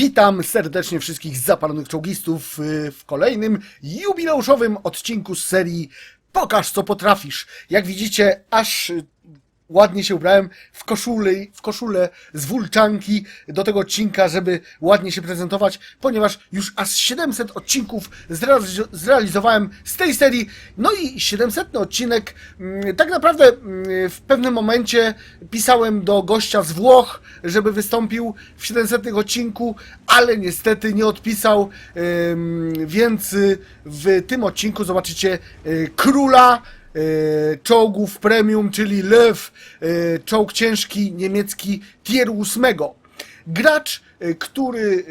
Witam serdecznie wszystkich zapalonych czołgistów y, w kolejnym jubileuszowym odcinku z serii Pokaż co potrafisz. Jak widzicie, aż ładnie się ubrałem w koszulę, w koszulę z wulczanki do tego odcinka, żeby ładnie się prezentować, ponieważ już aż 700 odcinków zrealiz- zrealizowałem z tej serii. No i 700 odcinek, mm, tak naprawdę mm, w pewnym momencie pisałem do gościa z Włoch, żeby wystąpił w 700 odcinku, ale niestety nie odpisał, więc w tym odcinku zobaczycie y, króla e, czołgów premium, czyli Lew, e, czołg ciężki niemiecki tier 8. Gracz, e, który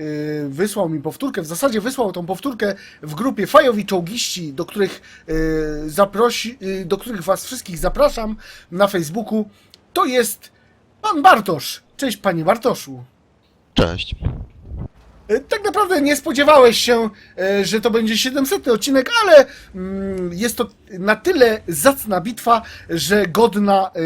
e, wysłał mi powtórkę, w zasadzie wysłał tą powtórkę w grupie Fajowi Czołgiści, do których e, zaprosi, e, do których was wszystkich zapraszam na Facebooku, to jest pan Bartosz. Cześć panie Bartoszu. Cześć. E, Tak naprawdę nie spodziewałeś się, e, że to będzie 700 odcinek, ale mm, jest to na tyle zacna bitwa, że godna e,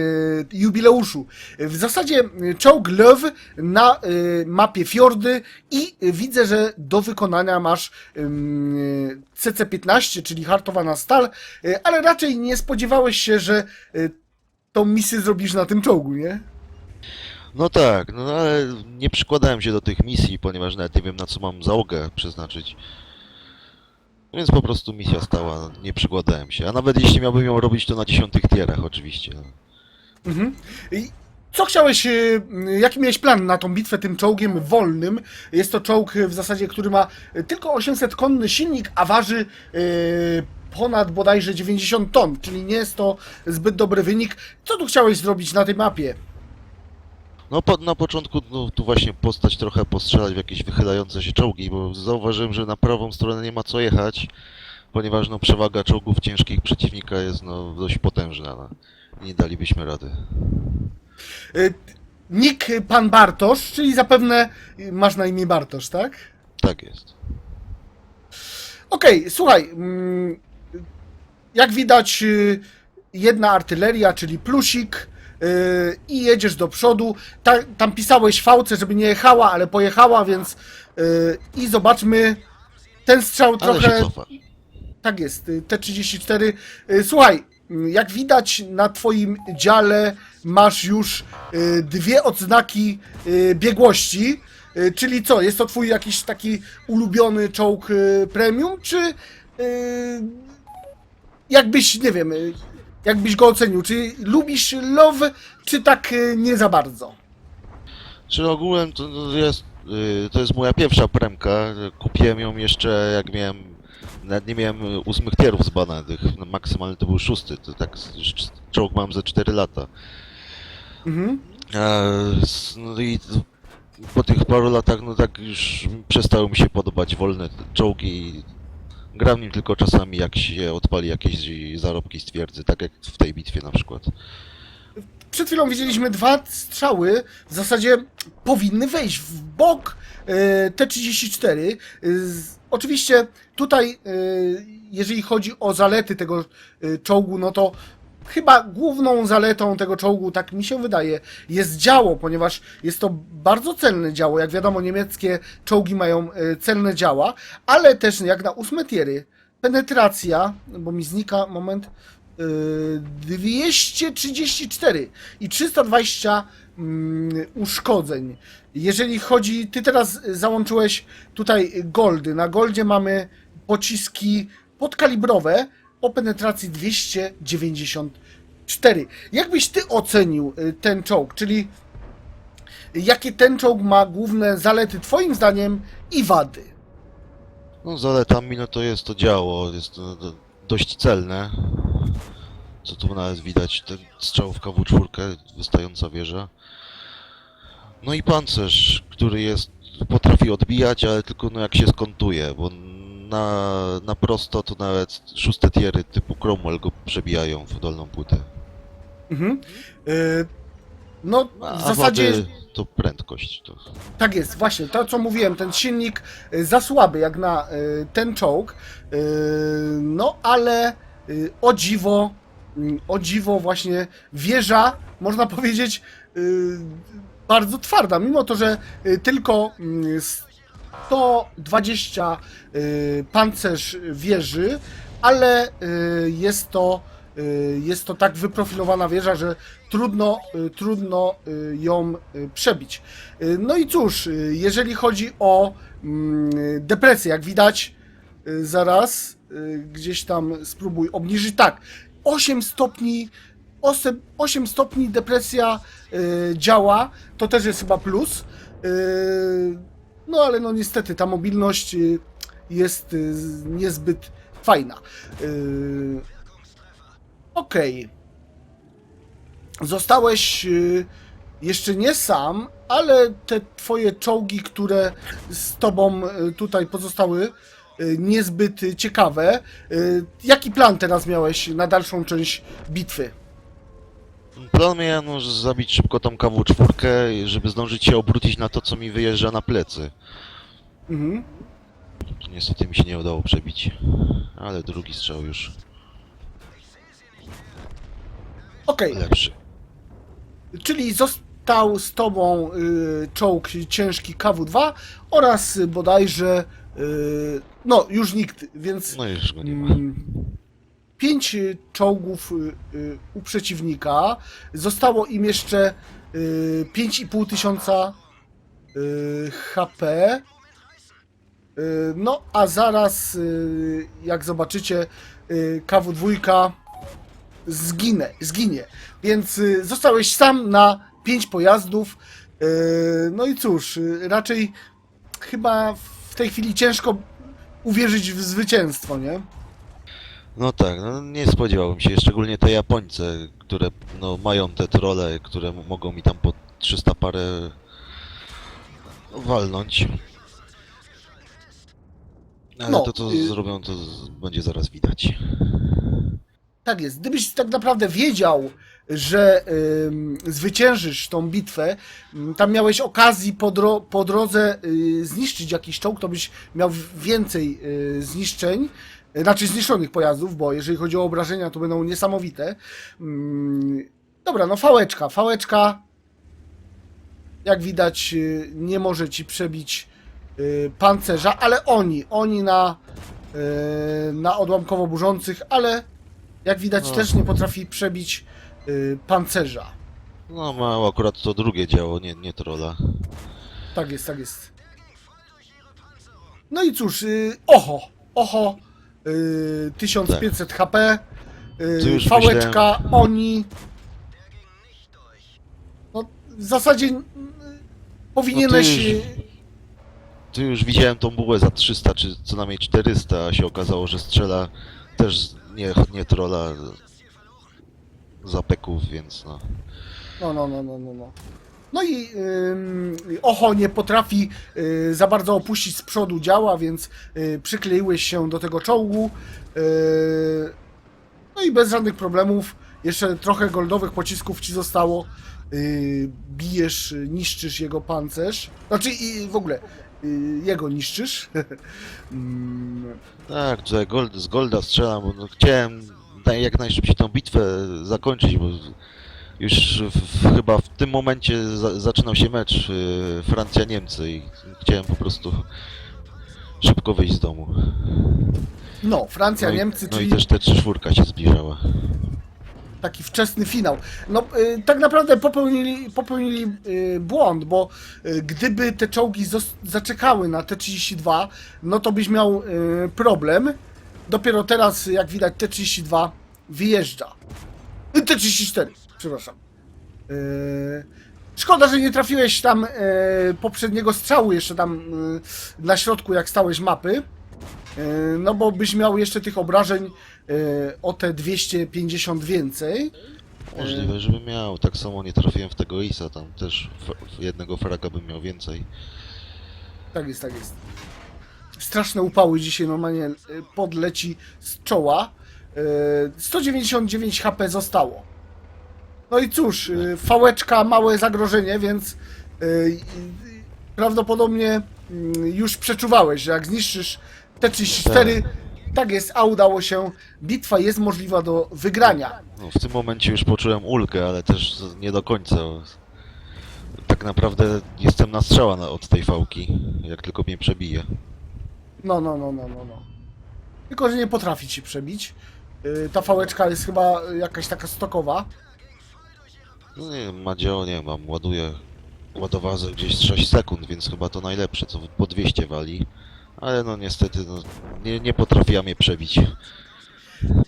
jubileuszu. W zasadzie czołg Löw na mapie Fiordy i widzę, że do wykonania masz ym, CC-15, czyli hartowana stal, ale raczej nie spodziewałeś się, że tą misję zrobisz na tym czołgu, nie? No tak, no ale nie przykładałem się do tych misji, ponieważ nawet nie wiem na co mam załogę przeznaczyć. Więc po prostu misja stała, nie przykładałem się. A nawet jeśli miałbym ją robić, to na dziesiątych tierach oczywiście. Mhm. I co chciałeś, y, jaki miałeś plan na tą bitwę tym czołgiem wolnym? Jest to czołg y, w zasadzie, który ma y, tylko 800 konny silnik, a waży ponad bodajże 90 ton, czyli nie jest to zbyt dobry wynik. Co tu chciałeś zrobić na tej mapie? No po, na początku no, tu właśnie postać trochę postrzelać w jakieś wychylające się czołgi, bo zauważyłem, że na prawą stronę nie ma co jechać, ponieważ no przewaga czołgów ciężkich przeciwnika jest no dość potężna. No. Nie dalibyśmy rady. Y, Nick Pan Bartosz, czyli zapewne y, masz na imię Bartosz, tak? Tak jest. Okej, słuchaj. mm, Jak widać, y, jedna artyleria, czyli plusik, y, i jedziesz do przodu. Ta, tam pisałeś fałce, żeby nie jechała, ale pojechała, więc. y, I zobaczmy. Ten strzał Ale trochę. się cofa. Tak jest, y, T34. Y, Słuchaj, jak widać na twoim dziale masz już y, dwie odznaki biegłości. Czyli co, jest to twój jakiś taki ulubiony czołg premium, czy jakbyś, nie wiem, jakbyś go ocenił? Czy lubisz Love, czy tak y, nie za bardzo? Czy ogółem to jest, y, to jest moja pierwsza premka. Kupiłem ją jeszcze jak miałem, nawet nie miałem ósmych tierów z bana, tych no, maksymalny to był szósty, to tak czołg mam ze 4 lata. Mhm. E, No i po tych paru latach, no tak już przestały mi się podobać wolne czołgi. Gram nim tylko czasami jak się odpali jakieś zarobki z twierdzy, tak jak w tej bitwie na przykład. Przed chwilą widzieliśmy dwa strzały, w zasadzie powinny wejść w bok e, T-34. E, Oczywiście tutaj, e, jeżeli chodzi o zalety tego czołgu, no to chyba główną zaletą tego czołgu, tak mi się wydaje, jest działo, ponieważ jest to bardzo celne działo. Jak wiadomo, niemieckie czołgi mają e, celne działa, ale też jak na ósme penetracja, bo mi znika, moment, Yy, 234 i 320 mm, uszkodzeń. Jeżeli chodzi, ty teraz załączyłeś tutaj goldy. Na goldzie mamy pociski podkalibrowe o penetracji 294. Jak byś ty ocenił y, ten czołg? Czyli jakie ten czołg ma główne zalety twoim zdaniem i wady? No zaletami no to jest to działo, jest to do, dość celne. Co tu nawet widać, ten strzał w KW4, wystająca wieża. No i pancerz, który jest, potrafi odbijać, ale tylko no jak się skontuje, bo na, na prosto to nawet szóste tiery typu Cromwell go przebijają w dolną płytę. Mhm. Y, No, A w zasadzie wady to prędkość. To... tak jest, właśnie, to co mówiłem, ten silnik y, za słaby jak na y, ten czołg, y, no ale y, o dziwo, y, o dziwo właśnie wieża, można powiedzieć, y, bardzo twarda, mimo to, że y, tylko y, s- 120 y, pancerz wieży, ale y, jest to y, jest to tak wyprofilowana wieża, że trudno, trudno ją przebić. No i cóż, jeżeli chodzi o mm, depresję, jak widać, zaraz gdzieś tam spróbuj obniżyć. Tak, 8 stopni, 8, 8 stopni depresja działa, to też jest chyba plus. No ale no niestety ta mobilność y, jest y, niezbyt fajna. Y, Okej. Zostałeś y, jeszcze nie sam, ale te twoje czołgi, które z tobą tutaj pozostały, niezbyt ciekawe. Jaki plan teraz miałeś na dalszą część bitwy? Plan miałem no, zabić szybko tą KW4, żeby zdążyć się obrócić na to, co mi wyjeżdża na plecy. Mhm. Niestety mi się nie udało przebić. Ale drugi strzał już Okej, lepszy. czyli został z tobą y, czołg ciężki KW-2 oraz bodajże y, no już nikt, więc No już go nie ma. Mm, Pięć y, czołgów y, y, u przeciwnika. Zostało im jeszcze y, 5,5 tysiąca HP. No, a zaraz, jak zobaczycie, y, KW2 zginę, zginie. Więc zostałeś sam na 5 pojazdów. No i cóż, raczej chyba w tej chwili ciężko uwierzyć w zwycięstwo, nie? No tak, no nie spodziewałbym się, szczególnie te Japońce, które no mają te trole, które mogą mi tam po 300 parę walnąć. Ale No, to co y- zrobią, to z- będzie zaraz widać. Tak jest. Gdybyś tak naprawdę wiedział, że ym, zwyciężysz tą bitwę, ym, tam miałeś okazji po, dro po drodze y, zniszczyć jakiś czołg, to byś miał w- więcej y, zniszczeń, znaczy zniszczonych pojazdów, bo jeżeli chodzi o obrażenia, to będą niesamowite. Ym, dobra, no fałeczka. Fałeczka, jak widać, y, nie może ci przebić y, pancerza, ale oni, oni na, y, na odłamkowo burzących, ale jak widać, No. też nie potrafi przebić pancerza. No ma akurat to drugie działo, nie, nie trola. Tak jest, tak jest. No i cóż, oho, oho, y, 1500 HP, To y, już fałeczka, oni. No, w zasadzie y, powinieneś. No już- y, Tu już widziałem tą bułę za 300 czy co najmniej 400, a się okazało, że strzela też nie, nie trola zapeków, więc no. No, no, no, no, no. no. No i ym, Ocho nie potrafi y, za bardzo opuścić z przodu działa, więc y, przykleiłeś się do tego czołgu. Y, no i bez żadnych problemów. Jeszcze trochę goldowych pocisków ci zostało. Y, bijesz, niszczysz jego pancerz. Znaczy i w ogóle jego niszczysz. Mm, Tak, gold, z Golda strzelam, no, chciałem naj- jak najszybciej tą bitwę zakończyć, bo już w, chyba w tym momencie za, zaczynał się mecz y, Francja-Niemcy i chciałem po prostu szybko wyjść z domu. no, Francja, No no czyli i też te trzy czwórka się zbliżała. taki wczesny finał. No, y, tak naprawdę popełnili, popełnili y, błąd, bo y, gdyby te czołgi zaczekały na T-32, no to byś miał y, problem. Dopiero teraz, jak widać, T-32 wyjeżdża. Y, T-34, przepraszam. Y, Szkoda, że nie trafiłeś tam y, poprzedniego strzału jeszcze tam y, na środku, jak stałeś mapy. No bo byś miał jeszcze tych obrażeń o te 250 więcej. Możliwe, żebym miał. Tak samo nie trafiłem w tego Isa, tam też jednego fraga bym miał więcej. Tak jest, tak jest. Straszne upały dzisiaj normalnie podleci z czoła. Y, 199 HP zostało. No i cóż, y, fałeczka, małe zagrożenie, więc y, y, prawdopodobnie już przeczuwałeś, że jak zniszczysz T-34, tak jest, a udało się. Bitwa jest możliwa do wygrania. No, w tym momencie już poczułem ulgę, ale też nie do końca. Tak naprawdę jestem na strzała od tej fałki, jak tylko mnie przebije. No, no, no, no, no, no. Tylko, że nie potrafi ci przebić. Ta fałeczka jest chyba jakaś taka stokowa. No nie wiem, Madzio, nie mam, ładuję, ładowała za gdzieś 6 sekund, więc chyba to najlepsze, co po 200 wali. Ale no niestety, no, nie, nie potrafiła mnie przebić.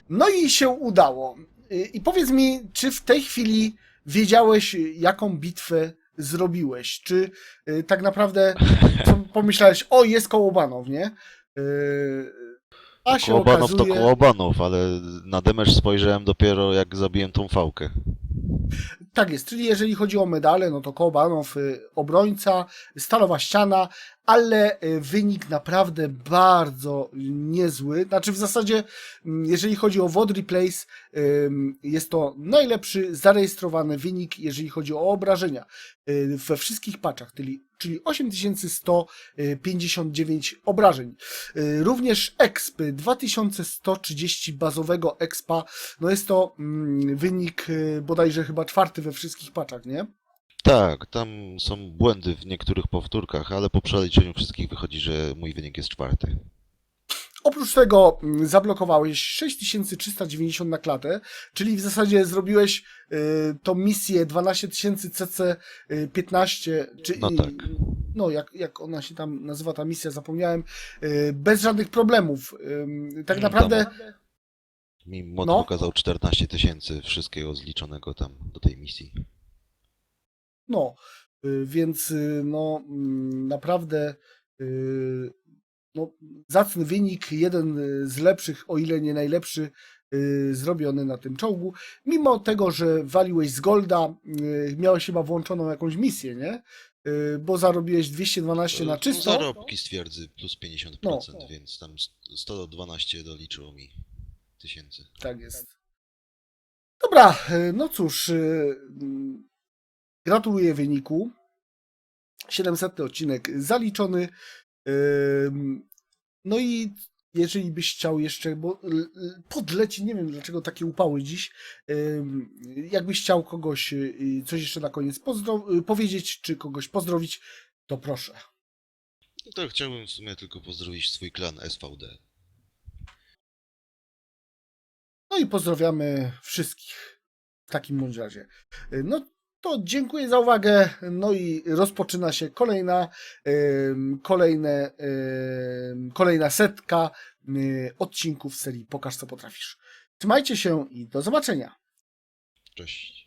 No i się udało. Y, I powiedz mi, czy w tej chwili wiedziałeś, jaką bitwę zrobiłeś? Czy y, tak naprawdę pomyślałeś, o, jest kołobanow, nie? Y, A się Koło banów to okazuje... koło banów, ale na damage spojrzałem dopiero jak zabiłem tą fałkę. Tak jest, czyli jeżeli chodzi o medale, no to Kołbanow, y, obrońca, stalowa ściana, ale y, wynik naprawdę bardzo niezły. Znaczy w zasadzie, mm, jeżeli chodzi o WOD Replays, ym, jest to najlepszy zarejestrowany wynik, jeżeli chodzi o obrażenia y, we wszystkich patchach, czyli, czyli 8159 obrażeń. Również exp 2130 bazowego expa, no jest to mm, wynik bodajże chyba czwarty we wszystkich patchach, nie? Tak, tam są błędy w niektórych powtórkach, ale po przeliczeniu wszystkich wychodzi, że mój wynik jest czwarty. Oprócz tego mm, zablokowałeś 6390 na klatę, czyli w zasadzie zrobiłeś y, tą misję 12000 CC y, 15, czy No tak. no jak, jak ona się tam nazywa ta misja, zapomniałem, y, bez żadnych problemów. Ym, tak Mm, naprawdę Mi mod No. pokazał 14 tysięcy wszystkiego zliczonego tam do tej misji. No, y, więc y, no mm, naprawdę y, no, zacny wynik, jeden y, z lepszych, o ile nie najlepszy, y, zrobiony na tym czołgu. Mimo tego, że waliłeś z Golda, y, miałeś chyba włączoną jakąś misję, nie? Y, Bo zarobiłeś 212 na No, czysto. Zarobki stwierdzy plus 50%, No. więc tam 112 doliczyło mi tysięcy. Tak jest. Dobra, y, no cóż, mm, gratuluję wyniku. 700 odcinek zaliczony. Ym, No i jeżeli byś chciał jeszcze, bo podleci, nie wiem dlaczego takie upały dziś, jakbyś chciał kogoś coś jeszcze na koniec powiedzieć, czy kogoś pozdrowić, to proszę. No to chciałbym w sumie tylko pozdrowić swój klan SVD. No i pozdrawiamy wszystkich w takim bądź razie. No to dziękuję za uwagę. No i rozpoczyna się kolejna, kolejne, kolejna setka em, odcinków serii Pokaż co potrafisz. Trzymajcie się i do zobaczenia. Cześć.